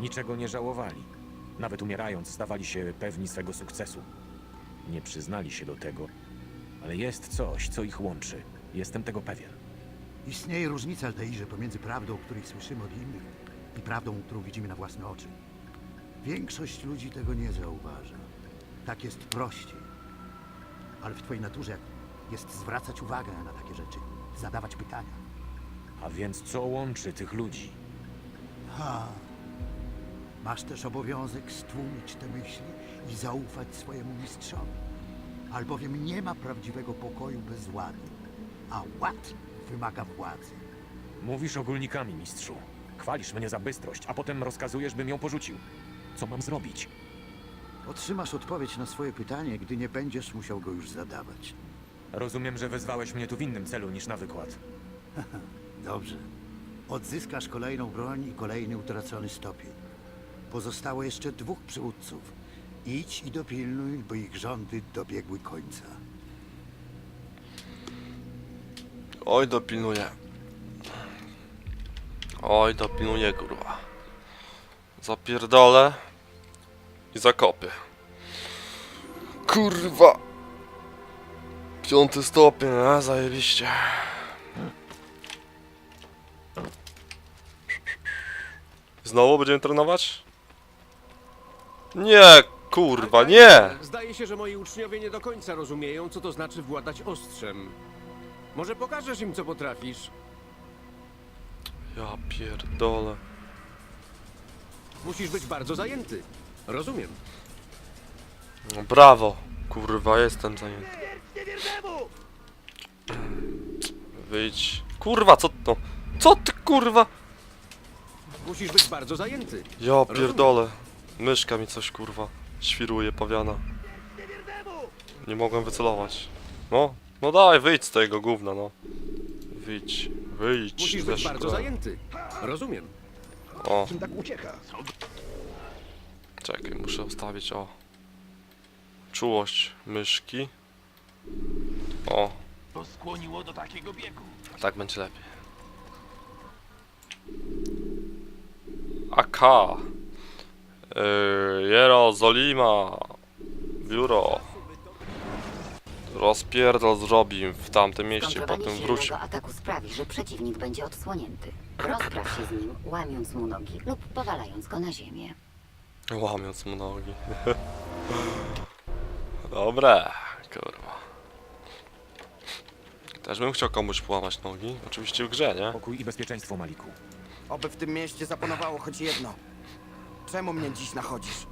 Niczego nie żałowali. Nawet umierając, stawali się pewni swego sukcesu. Nie przyznali się do tego, ale jest coś, co ich łączy. Jestem tego pewien. Istnieje różnica, Altairze, pomiędzy prawdą, o której słyszymy od innych i prawdą, którą widzimy na własne oczy. Większość ludzi tego nie zauważa. Tak jest prościej. Ale w twojej naturze jest zwracać uwagę na takie rzeczy, zadawać pytania. A więc co łączy tych ludzi? Ha. Masz też obowiązek stłumić te myśli i zaufać swojemu mistrzowi. Albowiem nie ma prawdziwego pokoju bez ładu, a ład wymaga władzy. Mówisz ogólnikami, mistrzu. Chwalisz mnie za bystrość, a potem rozkazujesz, bym ją porzucił. Co mam zrobić? Otrzymasz odpowiedź na swoje pytanie, gdy nie będziesz musiał go już zadawać. Rozumiem, że wezwałeś mnie tu w innym celu niż na wykład. Dobrze. Odzyskasz kolejną broń i kolejny utracony stopień. Pozostało jeszcze dwóch przywódców. Idź i dopilnuj, by ich rządy dobiegły końca. Oj, dopilnuję. Oj, dopilnuję, kurwa. Zapierdolę i zakopię. Kurwa! Piąty stopień, a zajebiście. Znowu będziemy trenować? Nie, kurwa, nie! Zdaje się, że moi uczniowie nie do końca rozumieją, co to znaczy władać ostrzem. Może pokażesz im, co potrafisz? Ja pierdolę. Musisz być bardzo zajęty. Rozumiem. No brawo, kurwa, jestem zajęty. Wyjdź. Kurwa, co to? Co ty kurwa? Musisz być bardzo zajęty. Ja pierdolę. Myszka mi coś kurwa świruje, pawiana. Nie mogłem wycelować. No, no daj, wyjdź z tego gówna, no. Wyjdź, wyjdź Musisz ze być bardzo zajęty. Rozumiem. O, Czym tak ucieka? czekaj, muszę ustawić, o. Czułość myszki. O, To skłoniło do takiego biegu. tak będzie lepiej. AK. Yy, Jerozolima. Biuro. Rozpierdol zrobi im w tamtym mieście, Kontrolowanie potem silnego wróci. ataku sprawi, że przeciwnik będzie odsłonięty. Rozpraw się z nim, łamiąc mu nogi lub powalając go na ziemię. Łamiąc mu nogi. Dobre, kurwa. Też bym chciał komuś połamać nogi. Oczywiście w grze, nie? Pokój i bezpieczeństwo, Maliku. Oby w tym mieście zapanowało choć jedno. Czemu mnie dziś nachodzisz?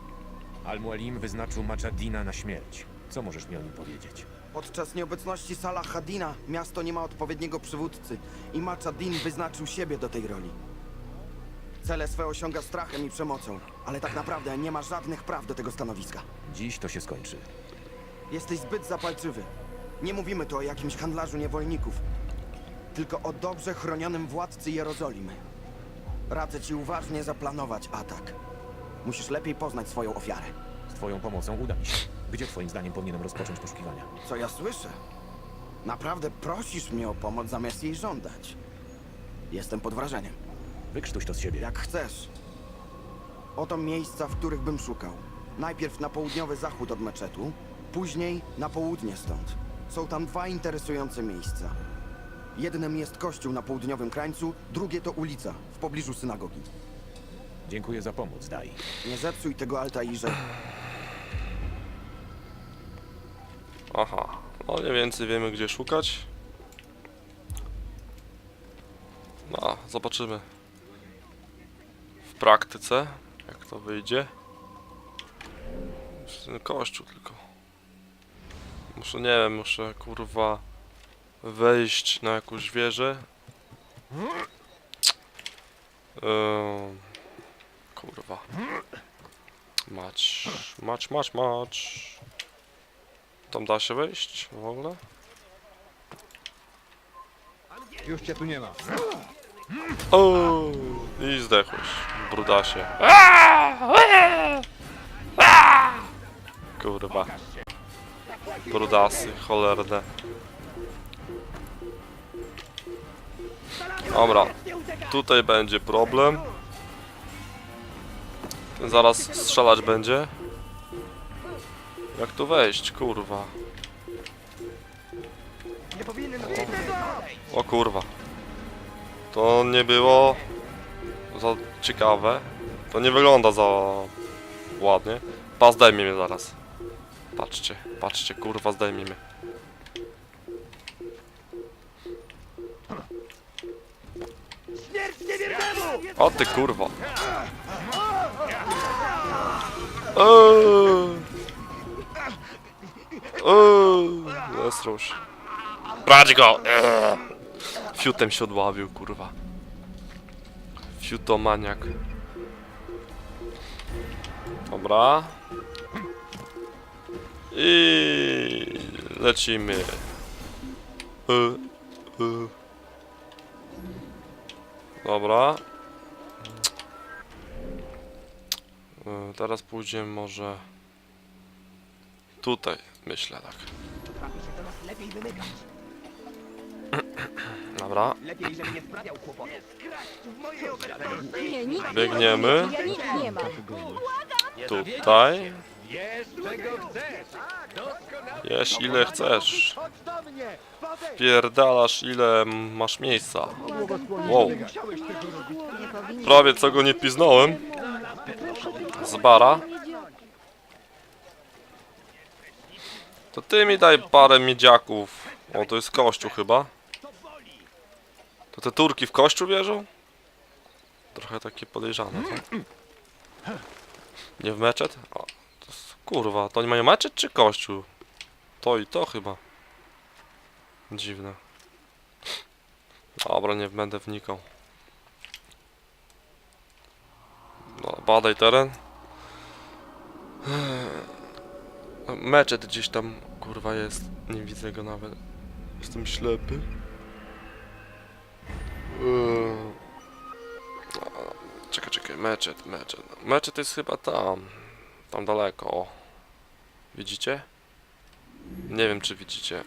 Al-Mualim wyznaczył Machadina na śmierć. Co możesz mi o nim powiedzieć? Podczas nieobecności Salah Hadina miasto nie ma odpowiedniego przywódcy i Machadin wyznaczył siebie do tej roli. Cele swe osiąga strachem i przemocą, ale tak naprawdę nie ma żadnych praw do tego stanowiska. Dziś to się skończy. Jesteś zbyt zapalczywy. Nie mówimy tu o jakimś handlarzu niewolników, tylko o dobrze chronionym władcy Jerozolimy. Radzę ci uważnie zaplanować atak. Musisz lepiej poznać swoją ofiarę. Z twoją pomocą uda mi się. Gdzie twoim zdaniem powinienem rozpocząć poszukiwania? Co ja słyszę? Naprawdę prosisz mnie o pomoc zamiast jej żądać. Jestem pod wrażeniem. Wykrztuś to z siebie. Jak chcesz. Oto miejsca, w których bym szukał. Najpierw na południowy zachód od meczetu, później na południe stąd. Są tam dwa interesujące miejsca. Jednym jest kościół na południowym krańcu, drugie to ulica w pobliżu synagogi. Dziękuję za pomoc, Daj. Nie zepsuj tego Altairze. Aha, no mniej więcej wiemy gdzie szukać. No, zobaczymy. W praktyce, jak to wyjdzie. Ten kościół tylko. Muszę, nie wiem, muszę kurwa wejść na jakąś wieżę. Ym, kurwa. Mać, mać, mać, mać. Tam da się wejść w ogóle? Już cię tu nie ma. O, I zdechłeś, brudasie. Kurwa. Brudasy, cholerne. Dobra, tutaj będzie problem. Ten zaraz strzelać będzie. Jak tu wejść, kurwa? O kurwa. To nie było za ciekawe. To nie wygląda za ładnie. Pa, zdejmie mnie zaraz. Patrzcie, patrzcie, kurwa, zdejmie mnie. O ty kurwa. Się. Brać go! Eee. Fiutem się odławił, kurwa. Fiutomaniak. Dobra. I lecimy. E, e. Dobra. Teraz pójdziemy może tutaj, myślę tak. Dobra, biegniemy tutaj. Jesz ile chcesz. Pierdalasz ile masz miejsca. Wow, prawie co go nie piznąłem. Z bara. To ty mi daj parę miedziaków. O, to jest kościół chyba. To te turki w kościół wierzą? Trochę takie podejrzane, tak? Nie w meczet? O, to jest, kurwa, to oni mają meczet czy kościół? To i to chyba. Dziwne. Dobra, nie będę wnikał. No, badaj teren. Meczet gdzieś tam, kurwa, jest. Nie widzę go nawet. Jestem ślepy. Eee. Czekaj, czekaj, meczet, meczet. Meczet jest chyba tam. Tam daleko. Widzicie? Nie wiem, czy widzicie.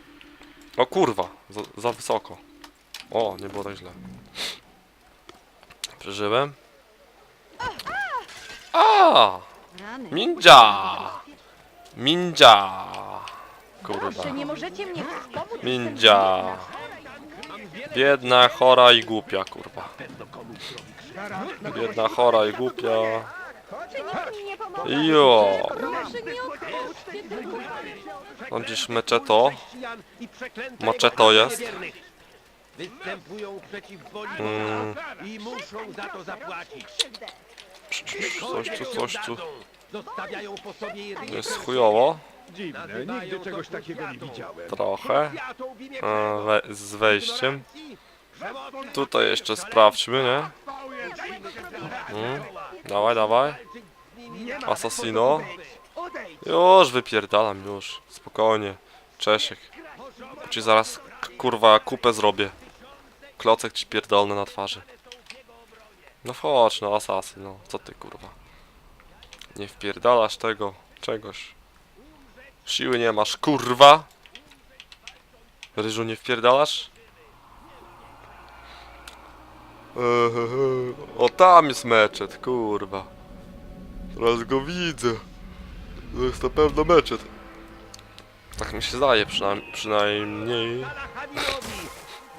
O kurwa, za, za wysoko. O, nie było tak źle. Przeżyłem. A! Mindzia! Mindzia! Kurwa. Proszę, nie możecie mnie wspomóc? Mindzia! Biedna, chora i głupia, kurwa. Biedna, chora i głupia. Jo! Tam gdzieś meczeto. Władzy jest. Występują przeciw woli Mm. I muszą za to zapłacić. Coś tu, coś tu. Zostawiają po sobie jedynie Jest chujowo. Dziwne, nigdy czegoś takiego nie widziałem. Trochę. E, we, z wejściem. Tutaj jeszcze sprawdźmy, nie? Mm. Dawaj, dawaj. Assassino. Już wypierdalam, już. Spokojnie. Czesiek. Ci zaraz, kurwa, kupę zrobię. Klocek ci pierdolny na twarzy. No chodź, no asasyn, no. Co ty, kurwa. Nie wpierdalasz tego, czegoś. Siły nie masz, kurwa. Ryżu nie wpierdalasz? Ehehe. O tam jest meczet, kurwa. Teraz go widzę. To jest na pewno meczet. Tak mi się zdaje przynajm przynajmniej. Hanilowi,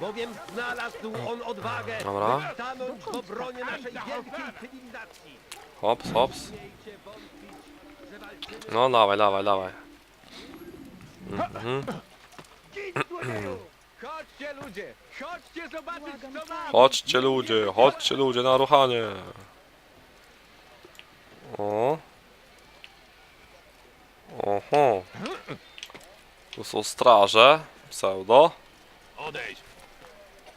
bowiem znalazł on odwagę, Dobra. by stanąć w obronie naszej wielkiej cywilizacji. Hops, hops. No dawaj, dawaj, dawaj. Chodźcie ludzie, chodźcie zobaczyć co. Chodźcie ludzie, chodźcie ludzie na ruchanie. O. Oho. Tu są straże. Pseudo. Odejdź.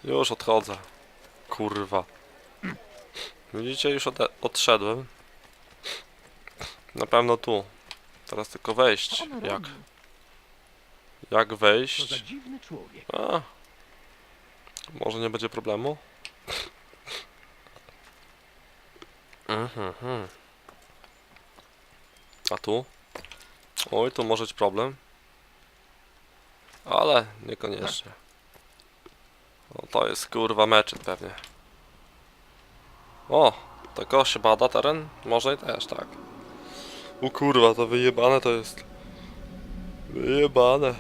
Już odchodzę. Kurwa. Widzicie, już odszedłem. Na pewno tu. Teraz tylko wejść. Co ona Jak? robi? Jak To za wejść? dziwny człowiek. A. Może nie będzie problemu? Mhm. mhm. A tu? Oj, tu może być problem. Ale niekoniecznie. O, to jest kurwa meczet pewnie. O! Tak o się bada teren? Może i też, tak. U kurwa, to wyjebane to jest. Wyjebane.